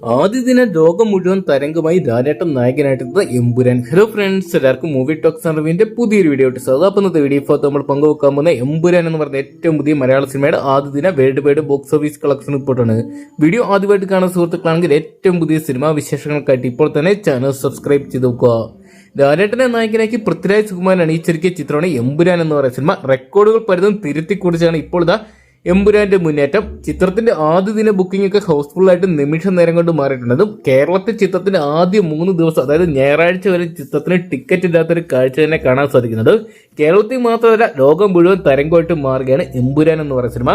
ആദ്യ ദിന ലോകം മുഴുവൻ തരംഗമായി ധാരാട്ടം നായകനായിട്ടുള്ളത് എമ്പുരാൻ. ഹലോ ഫ്രണ്ട്സ് എല്ലാവർക്കും മൂവി ടോക്സ് അറിവിന്റെ പുതിയൊരു വീഡിയോ ഇട്ട് സാധാ ഇന്നത്തെ വീഡിയോ ഇപ്പോൾ നമ്മൾ പങ്കുവെക്കാൻ പോകുന്ന എമ്പുരാൻ എന്ന് പറഞ്ഞ ഏറ്റവും പുതിയ മലയാള സിനിമയുടെ ആദ്യ ദിന world wide box office collection റിപ്പോർട്ടാണ് വീഡിയോ ആദ്യമായിട്ട് കാണുന്ന സുഹൃത്തുക്കളാണെങ്കിൽ ഏറ്റവും പുതിയ സിനിമാ വിശേഷങ്ങൾക്കായിട്ട് ഇപ്പോൾ തന്നെ ചാനൽ സബ്സ്ക്രൈബ് ചെയ്ത് നോക്കുക. ലാലേട്ടനെ നായകനാക്കി പൃഥ്വിരാജ് സുകുമാരൻ അണിയിച്ചൊരുക്കിയ ചിത്രമാണ് എമ്പുരാൻ എന്ന് പറയുന്ന സിനിമ. റെക്കോർഡുകൾ പലതും തിരുത്തിക്കുറിച്ചാണ് ഇപ്പോൾ ഇതാ എമ്പുരാന്റെ മുന്നേറ്റം. ചിത്രത്തിന്റെ ആദ്യ ദിന ബുക്കിംഗ് ഒക്കെ ഹൗസ്ഫുൾ ആയിട്ട് നിമിഷ നേരം കൊണ്ട് മാറിയിട്ടുണ്ടെന്നും കേരളത്തിൽ ചിത്രത്തിന്റെ ആദ്യ മൂന്ന് ദിവസം അതായത് ഞായറാഴ്ച വരെ ചിത്രത്തിന് ടിക്കറ്റ് ഇല്ലാത്തൊരു കാഴ്ച തന്നെ കാണാൻ സാധിക്കുന്നത്. കേരളത്തിൽ മാത്രമല്ല ലോകം മുഴുവൻ തരംഗമായിട്ട് മാറുകയാണ് എമ്പുരാൻ എന്ന് പറയുന്ന സിനിമ.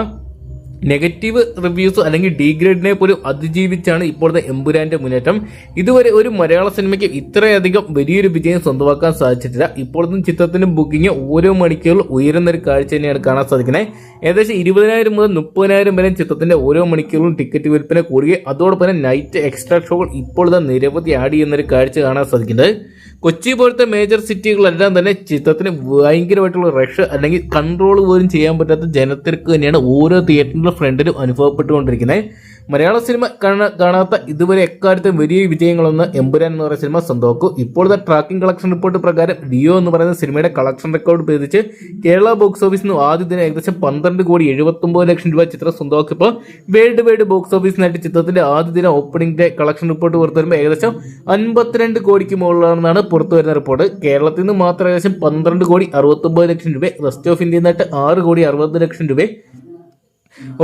നെഗറ്റീവ് റിവ്യൂസ് അല്ലെങ്കിൽ ഡീഗ്രേഡിനെ പോലും അതിജീവിച്ചാണ് ഇപ്പോഴത്തെ എമ്പുരാന്റെ മുന്നേറ്റം. ഇതുവരെ ഒരു മലയാള സിനിമയ്ക്ക് ഇത്രയധികം വലിയൊരു വിജയം സ്വന്തമാക്കാൻ സാധിച്ചിട്ടില്ല. ഇപ്പോഴത്തെ ചിത്രത്തിന്റെ ബുക്കിംഗ് ഓരോ മണിക്കൂറിൽ ഉയരുന്ന ഒരു കാഴ്ച തന്നെയാണ് കാണാൻ സാധിക്കുന്നത്. ഏകദേശം ഇരുപതിനായിരം മുതൽ മുപ്പതിനായിരം വരെ ചിത്രത്തിന്റെ ഓരോ മണിക്കൂറിലും ടിക്കറ്റ് വിൽപ്പന കൂടുകയും അതോടൊപ്പം തന്നെ നൈറ്റ് എക്സ്ട്രാ ഷോകൾ ഇപ്പോഴത്തെ നിരവധി ആഡ് ചെയ്യുന്നൊരു കാഴ്ച കാണാൻ സാധിക്കുന്നത്. കൊച്ചി പോലത്തെ മേജർ സിറ്റികളെല്ലാം തന്നെ ചിത്രത്തിന് ഭയങ്കരമായിട്ടുള്ള റഷ് അല്ലെങ്കിൽ കൺട്രോൾ പോലും ചെയ്യാൻ പറ്റാത്ത ജനത്തിരക്ക് തന്നെയാണ് ഓരോ തിയേറ്ററിന്റെ ഫ്രണ്ടിലും അനുഭവപ്പെട്ടുകൊണ്ടിരിക്കുന്നത്. മലയാള സിനിമ കാണാ- കാണാത്ത ഇതുവരെ എക്കാലത്തും വലിയ വിജയങ്ങളൊന്ന് എമ്പുരാൻ എന്ന് പറയുന്ന സിനിമ സ്വന്തമാക്കും. ഇപ്പോഴത്തെ ട്രാക്കിംഗ് കളക്ഷൻ റിപ്പോർട്ട് പ്രകാരം ഡിയോ എന്ന് പറയുന്ന സിനിമയുടെ കളക്ഷൻ റെക്കോർഡ് ഭേദിച്ച് കേരള ബോക്സ് ഓഫീസിൽ ആദ്യ ദിനം ഏകദേശം പന്ത്രണ്ട് കോടി എഴുപത്തൊമ്പത് ലക്ഷം രൂപ ചിത്രം സ്വന്തമാക്കിയപ്പോൾ വേൾഡ് വൈഡ് ബോക്സ് ഓഫീസിനായിട്ട് ചിത്രത്തിന്റെ ആദ്യ ദിനം ഓപ്പണിംഗ് ഡേ കളക്ഷൻ റിപ്പോർട്ട് പുറത്തു വരുമ്പോൾ ഏകദേശം അൻപത്തിരണ്ട് കോടിക്ക് മുകളിലാണെന്നാണ് പുറത്തു വരുന്ന റിപ്പോർട്ട് കേരളത്തിൽ നിന്ന് മാത്രം ഏകദേശം പന്ത്രണ്ട് കോടി അറുപത്തൊമ്പത് ലക്ഷം രൂപ റെസ്റ്റ് ഓഫ് ഇന്ത്യയിൽ നിന്നായിട്ട് ആറ് കോടി അറുപത് ലക്ഷം രൂപ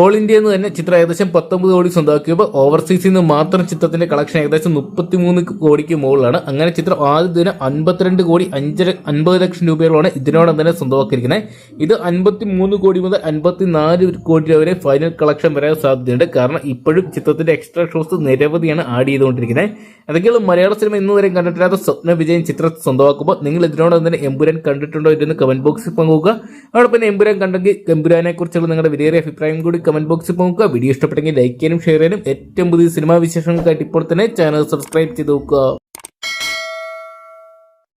ഓൾ ഇന്ത്യയിൽ നിന്ന് തന്നെ ചിത്രം ഏകദേശം പത്തൊമ്പത് കോടി സ്വന്തമാക്കിയപ്പോൾ ഓവർസീസിൽ നിന്ന് മാത്രം ചിത്രത്തിന്റെ കളക്ഷൻ ഏകദേശം മുപ്പത്തിമൂന്ന് കോടിക്ക് മുകളിലാണ്. അങ്ങനെ ചിത്രം ആദ്യ ദിനം അൻപത്തിരണ്ട് കോടി അഞ്ചര അൻപത് ലക്ഷം രൂപയോളമാണ് ഇതിനോടൊപ്പം തന്നെ സ്വന്തമാക്കിയിരിക്കുന്നത്. ഇത് അൻപത്തി മൂന്ന് കോടി മുതൽ അൻപത്തിനാല് കോടി രൂപ വരെ ഫൈനൽ കളക്ഷൻ വരാൻ സാധ്യതയുണ്ട്. കാരണം ഇപ്പോഴും ചിത്രത്തിന്റെ എക്സ്ട്രാ ഷോസ് നിരവധിയാണ് ആഡ് ചെയ്തുകൊണ്ടിരിക്കുന്നത്. അതൊക്കെയുള്ള മലയാള സിനിമ ഇന്ന് വരെ കണ്ടിട്ടില്ലാത്ത സ്വപ്ന വിജയൻ ചിത്രം സ്വന്തമാക്കുമ്പോൾ നിങ്ങൾ ഇതിനോടൊപ്പം തന്നെ എമ്പുരാൻ കണ്ടിട്ടുണ്ടോ ഇല്ലെന്ന് കമന്റ് ബോക്സിൽ പങ്കുവെക്കുക. അതോടൊപ്പം പിന്നെ എമ്പുരാൻ കണ്ടെങ്കിൽ എമ്പുരാനെ കുറിച്ചുള്ള നിങ്ങളുടെ വിലയേറിയ അഭിപ്രായം കൂടി കമന്റ് ബോക്സിൽ നോക്കുക വീഡിയോ ഇഷ്ടപ്പെട്ടെങ്കിൽ ലൈക്ക് ചെയ്യാനും ഷെയർ ചെയ്യാനും. ഏറ്റവും പുതിയ സിനിമാ വിശേഷങ്ങൾക്കായിട്ട് ഇപ്പോൾ തന്നെ ചാനൽ സബ്സ്ക്രൈബ് ചെയ്ത് നോക്കുക.